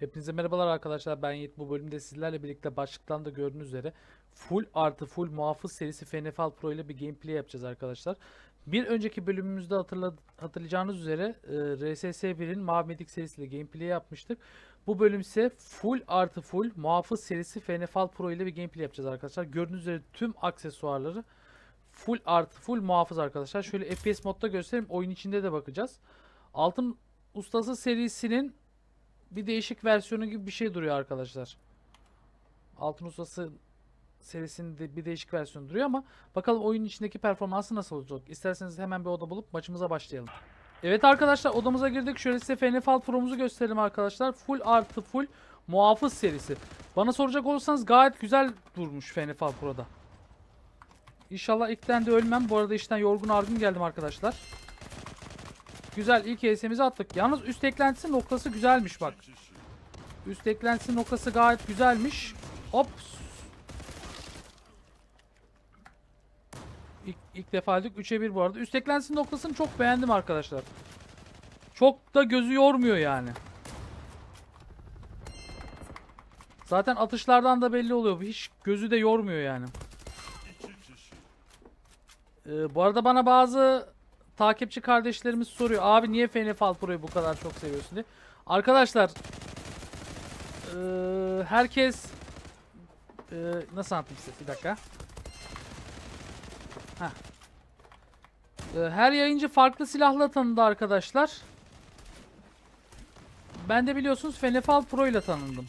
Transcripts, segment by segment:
Hepinize merhabalar arkadaşlar. Ben Yiğit. Bu bölümde sizlerle birlikte başlıktan da gördüğünüz üzere full artı full muhafız serisi FNFL Pro ile bir gameplay yapacağız arkadaşlar. Bir önceki bölümümüzde hatırla, hatırlayacağınız üzere e, RSS 1'in Mavi Medik serisiyle gameplay yapmıştık. Bu bölüm ise full artı full muhafız serisi FNFL Pro ile bir gameplay yapacağız arkadaşlar. Gördüğünüz üzere tüm aksesuarları full artı full muhafız arkadaşlar. Şöyle FPS modda göstereyim. Oyun içinde de bakacağız. Altın Ustası serisinin bir değişik versiyonu gibi bir şey duruyor arkadaşlar. Altın Ustası serisinde bir değişik versiyon duruyor ama bakalım oyunun içindeki performansı nasıl olacak. İsterseniz hemen bir oda bulup maçımıza başlayalım. Evet arkadaşlar odamıza girdik. Şöyle size FNFL Pro'muzu gösterelim arkadaşlar. Full artı full muhafız serisi. Bana soracak olursanız gayet güzel durmuş FNFL Pro'da. İnşallah ilkten de ölmem. Bu arada işten yorgun argın geldim arkadaşlar. Güzel ilk ES'imizi attık. Yalnız üst eklentisi noktası güzelmiş bak. Üst eklentisi noktası gayet güzelmiş. Hop. İlk, ilk defa aldık. 3'e 1 bu arada. Üst eklentisi noktasını çok beğendim arkadaşlar. Çok da gözü yormuyor yani. Zaten atışlardan da belli oluyor. Hiç gözü de yormuyor yani. Ee, bu arada bana bazı takipçi kardeşlerimiz soruyor. Abi niye FNFL Pro'yu bu kadar çok seviyorsun diye. Arkadaşlar eee, herkes eee, nasıl anlatayım size? Bir dakika. Heh. Her yayıncı farklı silahla tanındı arkadaşlar. Ben de biliyorsunuz FNFL Pro ile tanındım.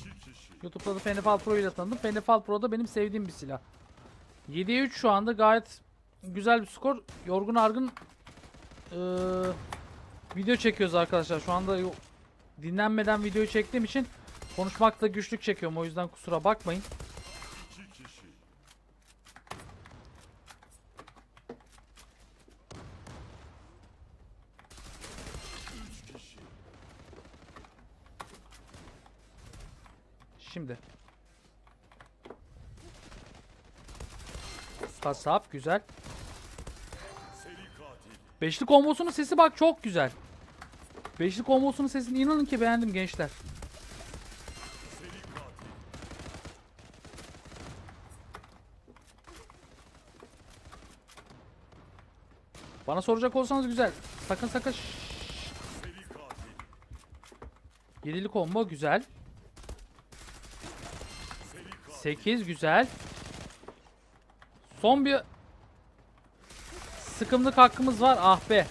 YouTube'da da FNFL Pro ile tanındım. FNFL Pro da benim sevdiğim bir silah. 7'ye 3 şu anda gayet güzel bir skor. Yorgun argın eee, video çekiyoruz arkadaşlar. Şu anda dinlenmeden videoyu çektiğim için konuşmakta güçlük çekiyorum. O yüzden kusura bakmayın. Şimdi. Kasap güzel. Beşli kombosunun sesi bak çok güzel. Beşli kombosunun sesini inanın ki beğendim gençler. Bana soracak olsanız güzel. Sakın sakın. Yedili combo güzel. 8 güzel. Son bir sıkımlık hakkımız var. Ah be.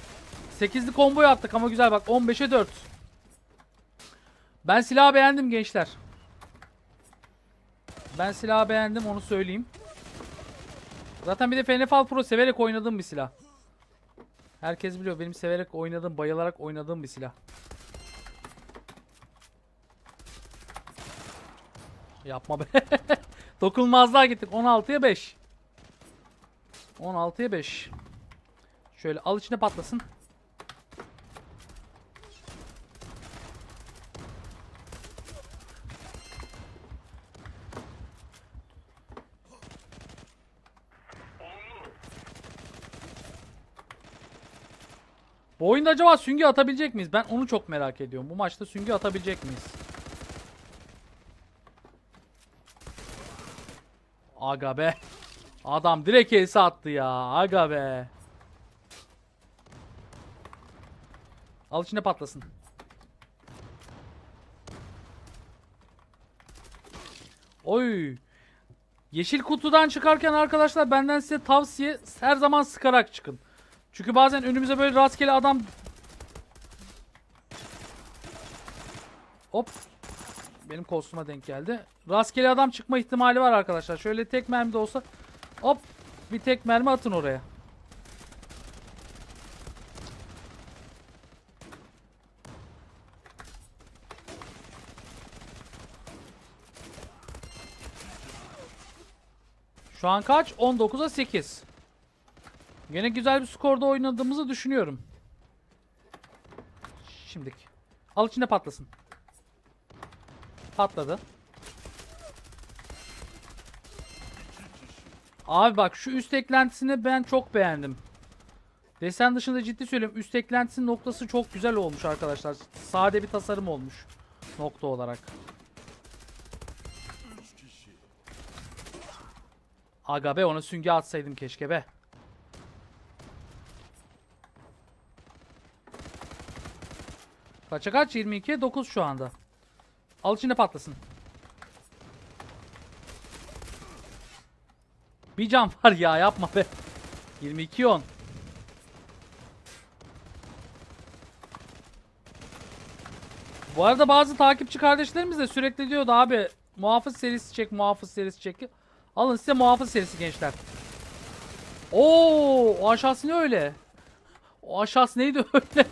8'li komboyu attık ama güzel bak 15'e 4. Ben silahı beğendim gençler. Ben silahı beğendim onu söyleyeyim. Zaten bir de FNFL Pro severek oynadığım bir silah. Herkes biliyor benim severek oynadığım, bayılarak oynadığım bir silah. Yapma be. Dokunmazlığa gittik. 16'ya 5. 16'ya 5. Şöyle al içine patlasın. Bu oyunda acaba süngü atabilecek miyiz? Ben onu çok merak ediyorum. Bu maçta süngü atabilecek miyiz? Aga be. Adam direkt else attı ya. Aga be. Al içine patlasın. Oy. Yeşil kutudan çıkarken arkadaşlar benden size tavsiye her zaman sıkarak çıkın. Çünkü bazen önümüze böyle rastgele adam Hop. Benim kostüme denk geldi. Rastgele adam çıkma ihtimali var arkadaşlar. Şöyle tek mermi de olsa hop bir tek mermi atın oraya. Şu an kaç? 19'a 8. Gene güzel bir skorda oynadığımızı düşünüyorum. Şimdiki. Al içinde patlasın. Patladı. Abi bak şu üst eklentisini ben çok beğendim. Desen dışında ciddi söylüyorum. Üst eklentisinin noktası çok güzel olmuş arkadaşlar. Sade bir tasarım olmuş. Nokta olarak. Aga be ona süngü atsaydım keşke be. Kaça kaç? 22 9 şu anda. Al içinde patlasın. Bir can var ya yapma be. 22 10. Bu arada bazı takipçi kardeşlerimiz de sürekli diyordu abi muhafız serisi çek muhafız serisi çek. Alın size muhafız serisi gençler. Oo, o aşağısı ne öyle? O aşağısı neydi öyle?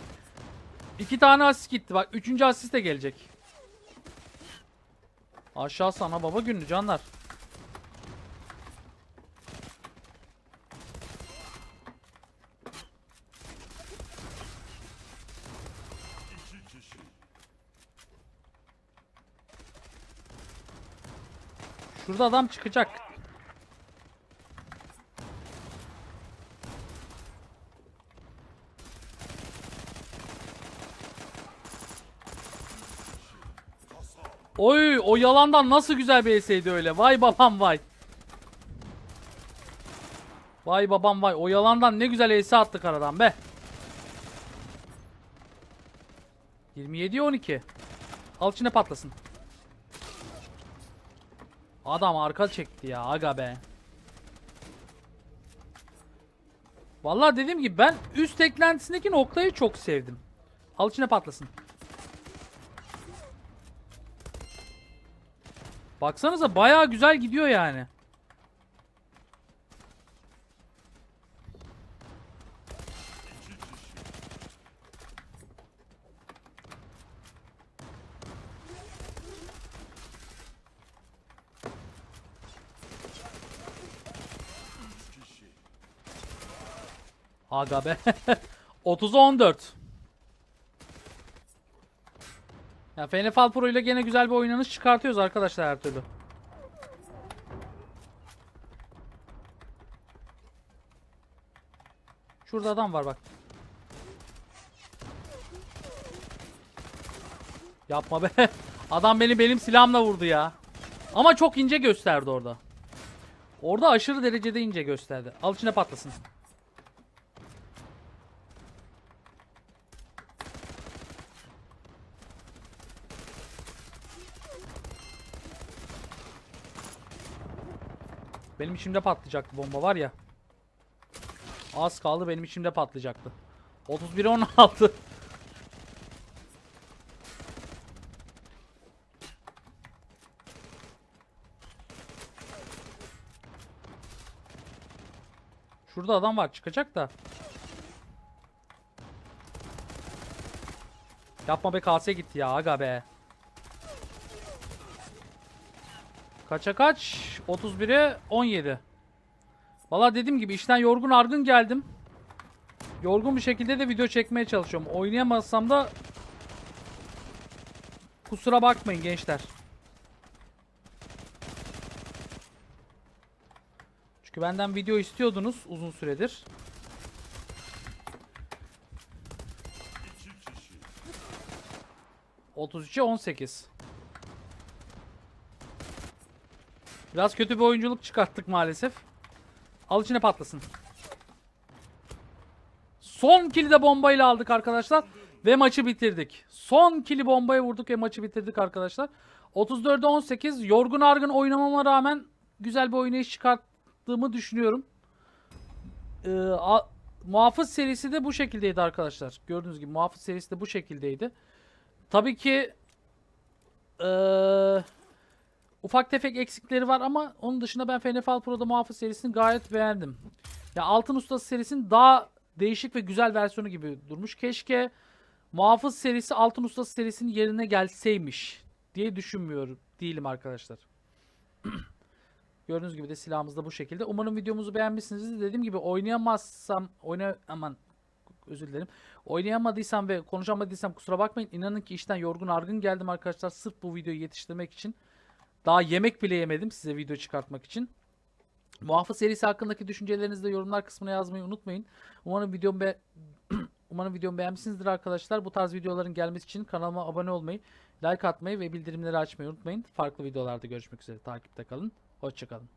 İki tane asist gitti. Bak üçüncü asist de gelecek. Aşağısı ana baba günü canlar. Şurada adam çıkacak. Oy o yalandan nasıl güzel bir eseydi öyle. Vay babam vay. Vay babam vay. O yalandan ne güzel ese attık aradan be. 27 12. Al içine patlasın. Adam arka çekti ya aga be. Vallahi dediğim gibi ben üst eklentisindeki noktayı çok sevdim. Al içine patlasın. Baksanıza bayağı güzel gidiyor yani. Aga be. 30'a 14. Ya FNFL Pro ile gene güzel bir oynanış çıkartıyoruz arkadaşlar her türlü. Şurada adam var bak. Yapma be. Adam beni benim silahımla vurdu ya. Ama çok ince gösterdi orada. Orada aşırı derecede ince gösterdi. Al içine patlasın. Benim içimde patlayacaktı bomba var ya. Az kaldı benim içimde patlayacaktı. 31 16. Şurada adam var çıkacak da. Yapma be kase gitti ya aga be. Kaça kaç? 31'e 17. Valla dediğim gibi işten yorgun argın geldim. Yorgun bir şekilde de video çekmeye çalışıyorum. Oynayamazsam da kusura bakmayın gençler. Çünkü benden video istiyordunuz uzun süredir. ...33'e 18. Biraz kötü bir oyunculuk çıkarttık maalesef. Al içine patlasın. Son kili de bombayla aldık arkadaşlar. Ve maçı bitirdik. Son kili bombaya vurduk ve maçı bitirdik arkadaşlar. 34'e 18. Yorgun argın oynamama rağmen güzel bir oynayış çıkarttığımı düşünüyorum. Ee, a- muhafız serisi de bu şekildeydi arkadaşlar. Gördüğünüz gibi muhafız serisi de bu şekildeydi. Tabii ki eee Ufak tefek eksikleri var ama onun dışında ben FNFL Pro'da Muhafız serisini gayet beğendim. Ya Altın Ustası serisinin daha değişik ve güzel versiyonu gibi durmuş. Keşke Muhafız serisi Altın Ustası serisinin yerine gelseymiş diye düşünmüyorum. Değilim arkadaşlar. Gördüğünüz gibi de silahımız da bu şekilde. Umarım videomuzu beğenmişsinizdir. Dediğim gibi oynayamazsam oyna aman özür dilerim. Oynayamadıysam ve konuşamadıysam kusura bakmayın. İnanın ki işten yorgun argın geldim arkadaşlar. Sırf bu videoyu yetiştirmek için. Daha yemek bile yemedim size video çıkartmak için. Muhafız serisi hakkındaki düşüncelerinizi de yorumlar kısmına yazmayı unutmayın. Umarım videomu be Umarım videomu beğenmişsinizdir arkadaşlar. Bu tarz videoların gelmesi için kanalıma abone olmayı Like atmayı ve bildirimleri açmayı unutmayın. Farklı videolarda görüşmek üzere. Takipte kalın. Hoşçakalın.